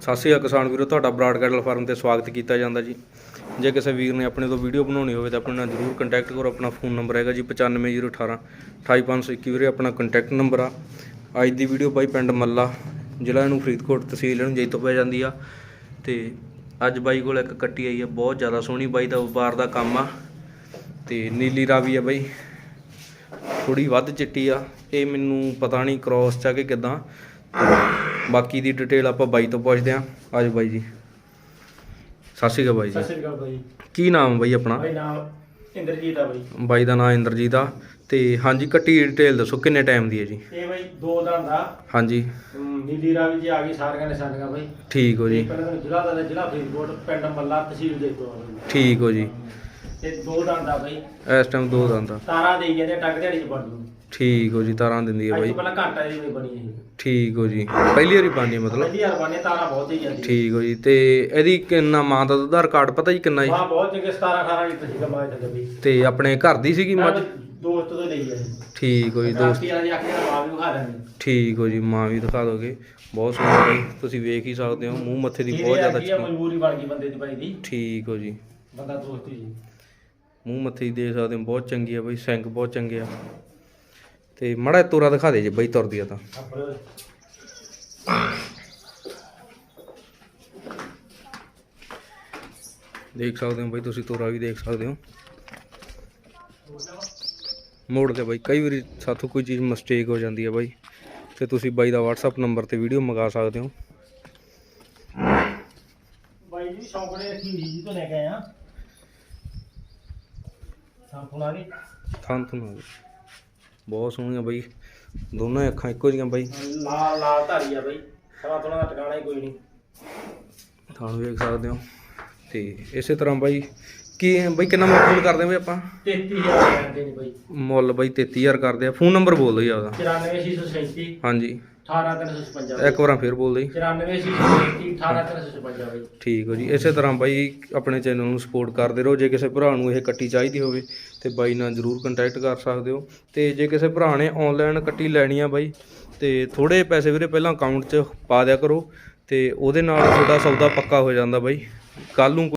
ਸਤਿ ਸ਼੍ਰੀ ਅਕਾਲ ਕਿਸਾਨ ਵੀਰੋ, ਤੁਹਾਡਾ ਬਰਾਡ ਕੈਟਲ ਫਾਰਮ ਤੇ ਸਵਾਗਤ ਕੀਤਾ ਜਾਂਦਾ ਜੀ। ਜੇ ਕਿਸੇ ਵੀਰ ਨੇ ਆਪਣੇ ਤੋਂ ਵੀਡੀਓ ਬਣਾਉਣੀ ਹੋਵੇ ਤਾਂ ਆਪਣੇ ਨਾਲ ਜਰੂਰ ਕੰਟੈਕਟ ਕਰੋ, ਆਪਣਾ ਫੋਨ ਨੰਬਰ ਹੈਗਾ ਜੀ 95018 28521 ਵੀਰੇ, ਆਪਣਾ ਕੰਟੈਕਟ ਨੰਬਰ ਆ। ਅੱਜ ਦੀ ਵੀਡੀਓ ਬਾਈ ਪਿੰਡ ਮੱਲਾ, ਜ਼ਿਲ੍ਹਾ ਇਹਨੂੰ ਫਰੀਦਕੋਟ ਤਹਿਸੀਲ ਇਹਨੂੰ ਜੈਤੋ ਪੈ ਜਾਂਦੀ ਆ। ਤੇ ਅੱਜ ਬਾਈ ਕੋਲ ਇੱਕ ਕੱਟੀ ਆਈ ਆ, ਬਹੁਤ ਜ਼ਿਆਦਾ ਸੋਹਣੀ ਬਾਈ ਦਾ ਵਪਾਰ ਦਾ ਕੰਮ ਆ। ਤੇ ਨੀਲੀ ਰਾਵੀ ਆ ਬਾਈ। ਥੋੜੀ ਵੱਧ ਚਿੱਟੀ ਆ। ਇਹ ਮੈਨੂੰ ਪਤਾ ਨਹੀਂ ਕ੍ਰੋਸ ਚਾ ਕਿ ਕਿਦਾਂ। ਬਾਕੀ ਦੀ ਡਿਟੇਲ ਆਪਾਂ ਬਾਈ ਤੋਂ ਪੁੱਛਦੇ ਆਂ ਆਜੋ ਬਾਈ ਜੀ। ਸਤਿ ਸ਼੍ਰੀ ਅਕਾਲ ਬਾਈ ਸਤਿ ਜੀ ਸ੍ਰੀ ਅਕਾਲ ਬਾਈ। ਕੀ ਨਾਮ ਹੈ ਬਾਈ ਆਪਣਾ? ਬਾਈ ਨਾਮ ਇੰਦਰਜੀਤ ਆ ਬਾਈ। ਬਾਈ ਦਾ ਨਾਮ ਇੰਦਰਜੀਤ ਆ। ਤੇ ਹਾਂਜੀ ਕੱਟੀ ਡਿਟੇਲ ਦੱਸੋ ਕਿੰਨੇ ਟਾਈਮ ਦੀ ਹੈ ਜੀ? ਇਹ ਬਾਈ ਦੋ ਦਿਨ ਦਾ। ਹਾਂਜੀ। ਹਮ, ਨੀਲੀ ਰਾਵੀ ਜੀ ਆ ਗਈ ਸਾਰੀਆਂ ਨਿਸ਼ਾਨੀਆਂ ਬਾਈ। ਠੀਕ ਹੋ ਜੀ। ਪਹਿਲਾਂ ਤੁਹਾਨੂੰ ਜ਼ਿਲ੍ਹਾ ਦਾ ਜ਼ਿਲ੍ਹਾ ਫਰੀਦਕੋਟ ਪਿੰਡ ਮੱਲਾ ਤਹਿਸੀਲ ਦੇ ਠੀਕ ਹੋ ਜੀ। ਤੇ ਦੋ ਦਿਨ ਦਾ ਬਾਈ। ਇਸ ਟਾਈਮ ਦੋ ਦੰਦ ਆ। ਤਾਰਾ ਦੇਈ ਜਾਂਦੇ ਟੱਕ ਦਿਹਾੜੀ ਚ ਬਣ ਜੂ ਠੀਕ ਹੋ ਜੀ ਤਾਰਾਂ ਦਿੰਦੀ ਹੈ ਅੱਜ ਬਾਈ। ਤੋਂ ਪਹਿਲਾਂ ਘੰਟਾ ਦੀ ਵੀ ਬਣੀ ਇਹ। ਠੀਕ ਹੋ ਜੀ। ਪਹਿਲੀ ਵਾਰੀ ਪਾਣੀ ਮਤਲਬ। ਪਹਿਲੀ ਵਾਰ ਬਣੇ ਤਾਰਾ ਬਹੁਤ ਦੇਈ ਜਾਂਦੀ ਠੀਕ ਹੋ ਜੀ ਤੇ ਇਹਦੀ ਕਿੰਨਾ ਮਾਂ ਦਾ ਆਧਾਰ ਕਾਰਡ ਪਤਾ ਜੀ ਕਿੰਨਾ ਜੀ? ਵਾਹ ਬਹੁਤ ਚੰਗੇ 17 18 ਲੀਟਰ ਸੀਗਾ ਮਾਜ ਥੱਲੇ ਬਈ ਤੇ ਆਪਣੇ ਘਰ ਦੀ ਸੀਗੀ ਮੱਝ ਦੋਸਤ ਤੋਂ ਲਈ ਆ। ਠੀਕ ਹੋ ਜੀ ਦੋਸਤ। ਵਾਲੀ ਮਾਂ ਠੀਕ ਹੋ ਜੀ ਮਾਂ ਵੀ ਦਿਖਾ ਦੋਗੇ। ਬਹੁਤ ਸੋਹਣਾ ਬਾਈ ਤੁਸੀਂ ਵੇਖ ਹੀ ਸਕਦੇ ਹੋ ਮੂੰਹ ਮੱਥੇ ਦੀ ਬਹੁਤ ਜ਼ਿਆਦਾ ਚੀਜ਼ ਚਮਕ। ਮਜਬੂਰੀ ਬਣ ਗਈ ਬੰਦੇ ਦੀ ਬਾਈ ਦੀ। ਠੀਕ ਹੋ ਜੀ। ਬੰਦਾ ਦੋਸਤੀ ਜੀ। ਮੂੰਹ ਮੱਥੇ ਦੇਖ ਸਕਦੇ ਹੋ, ਬਹੁਤ ਚੰਗੀ ਆ ਬਾਈ, ਸਿੰਕ ਬਹੁਤ ਚੰਗੇ ਆ। ਤੇ ਮੜਾ ਤੋਰਾ ਦਿਖਾ ਦੇ ਜੇ ਬਾਈ ਤੁਰਦੀ ਆ ਤਾਂ। ਦੇਖ ਸਕਦੇ ਹੋ ਬਾਈ, ਤੁਸੀਂ ਤੋਰਾ ਵੀ ਦੇਖ ਸਕਦੇ ਹੋ। ਮੋੜ ਦੇ ਬਾਈ, ਕਈ ਵਾਰੀ ਸਾਥੋਂ ਕੋਈ ਚੀਜ਼ ਮਿਸਟੇਕ ਹੋ ਜਾਂਦੀ ਹੈ ਬਾਈ। ਤੇ ਤੁਸੀਂ ਬਾਈ ਦਾ WhatsApp ਨੰਬਰ ਤੇ ਵੀਡੀਓ ਮੰਗਾ ਸਕਦੇ ਹੋ। ਬਾਈ ਜੀ ਸ਼ੌਂਕੜੇ ਅਸੀਂ ਜੀ ਤੋਂ ਲੈ ਕੇ ਆਏ ਆ ਸਾਂਪੁਲਾ ਦੇ ਥਾਂ ਤੋਂ ਬਹੁਤ ਸੋਹਣੀਆਂ ਬਾਈ। ਦੋਨਾਂ ਅੱਖਾਂ ਇੱਕੋ ਜਿਹੀਆਂ ਬਾਈ। ਲਾਲ ਲਾਲ ਧਾਰੀ ਆ ਬਾਈ। ਸਵਾ ਥੋੜਾ ਦਾ ਟਿਕਾਣਾ ਹੀ ਕੋਈ ਨਹੀਂ। ਥਾਂ ਵੇਖ ਸਕਦੇ ਹੋ। ਤੇ ਇਸੇ ਤਰ੍ਹਾਂ ਬਾਈ ਕੀ ਬਾਈ ਕਿੰਨਾ ਮੁੱਲ ਕਰਦੇ ਆ ਬਾਈ ਆਪਾਂ? 33000 ਕਹਿੰਦੇ ਨੇ ਬਾਈ। ਮੁੱਲ ਬਾਈ 33000 ਕਰਦੇ ਆ ਫੋਨ ਨੰਬਰ ਬੋਲ ਦਿਓ ਜੀ ਆਪਦਾ। 94637 ਹਾਂਜੀ। 18355 ਇੱਕ ਵਾਰਾਂ ਫੇਰ ਬੋਲ ਦਿਓ ਜੀ 94637 18355 ਬਾਈ ਠੀਕ ਹੋ ਜੀ ਇਸੇ ਤਰ੍ਹਾਂ ਬਾਈ ਆਪਣੇ ਚੈਨਲ ਨੂੰ ਸਪੋਰਟ ਕਰਦੇ ਰਹੋ। ਜੇ ਕਿਸੇ ਭਰਾ ਨੂੰ ਇਹ ਕੱਟੀ ਚਾਹੀਦੀ ਹੋਵੇ ਤੇ ਬਾਈ ਨਾਲ ਜਰੂਰ ਕੰਟੈਕਟ ਕਰ ਸਕਦੇ ਹੋ। ਤੇ ਜੇ ਕਿਸੇ ਭਰਾ ਨੇ ਆਨਲਾਈਨ ਕੱਟੀ ਲੈਣੀ ਆ ਬਾਈ ਤੇ ਥੋੜੇ ਪੈਸੇ ਵੀਰੇ ਪਹਿਲਾਂ ਅਕਾਊਂਟ 'ਚ ਪਾ ਦਿਆ ਕਰੋ। ਤੇ ਉਹਦੇ ਨਾਲ ਤੁਹਾਡਾ ਸੌਦਾ ਪੱਕਾ ਹੋ ਜਾਂਦਾ ਬਾਈ। ਕੱਲ ਨੂੰ